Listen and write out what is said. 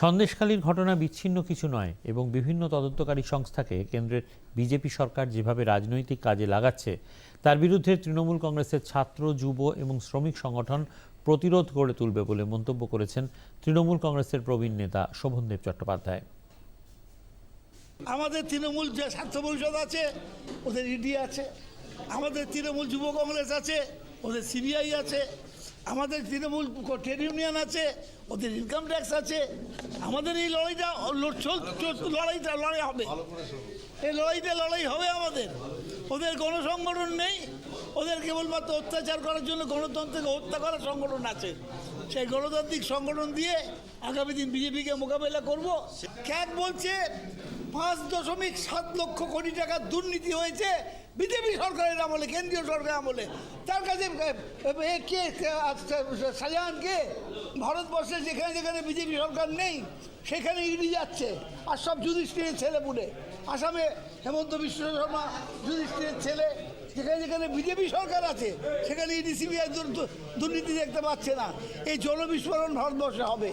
সন্দেশখালীর ঘটনা বিচ্ছিন্ন কিছু নয় এবং বিভিন্ন তদন্তকারী সংস্থাকে কেন্দ্রের বিজেপি সরকার যেভাবে রাজনৈতিক কাজে লাগাচ্ছে, তার বিরুদ্ধে তৃণমূল কংগ্রেসের ছাত্র, যুব এবং শ্রমিক সংগঠন প্রতিরোধ গড়ে তুলবে বলে মন্তব্য করেছেন তৃণমূল কংগ্রেসের প্রবীণ নেতা শোভনদেব চট্টোপাধ্যায়। আমাদের তৃণমূল যে স্বার্থ পরিষদ আছে, ওদের ইডি আছে। আমাদের তৃণমূল যুব কংগ্রেস আছে, ওদের সিবিআই আছে। আমাদের তৃণমূল ট্রেড ইউনিয়ন আছে ওদের ইনকাম ট্যাক্স আছে। আমাদের এই লড়াইটা লড়াইটা লড়াই হবে। এই লড়াইটা লড়াই হবে আমাদের। ওদের কোনো সংগঠন নেই। ওদের কেবলমাত্র অত্যাচার করার জন্য গণতন্ত্রকে হত্যা করার সংগঠন আছে। সেই গণতান্ত্রিক সংগঠন দিয়ে আগামী দিন বিজেপিকে মোকাবেলা করব। ক্যাট বলছে পাঁচ দশমিক সাত লক্ষ কোটি টাকার দুর্নীতি হয়েছে বিজেপি সরকারের আমলে, কেন্দ্রীয় সরকারের আমলে। তার কাছে কে শাহজাহান কে? ভারতবর্ষে যেখানে যেখানে বিজেপি সরকার নেই, সেখানে ইডি যাচ্ছে, আর সব যুধিষ্ঠিরের ছেলে পুলে আসামে হেমন্ত বিশ্ব শর্মা, যুধিষ্ঠিরের ছেলে, যেখানে যেখানে বিজেপি সরকার আছে, সেখানে ইডি, সিবিআই দুর্নীতি দেখতে পাচ্ছে না। এই জনবিস্ফোরণ ভারতবর্ষে হবে।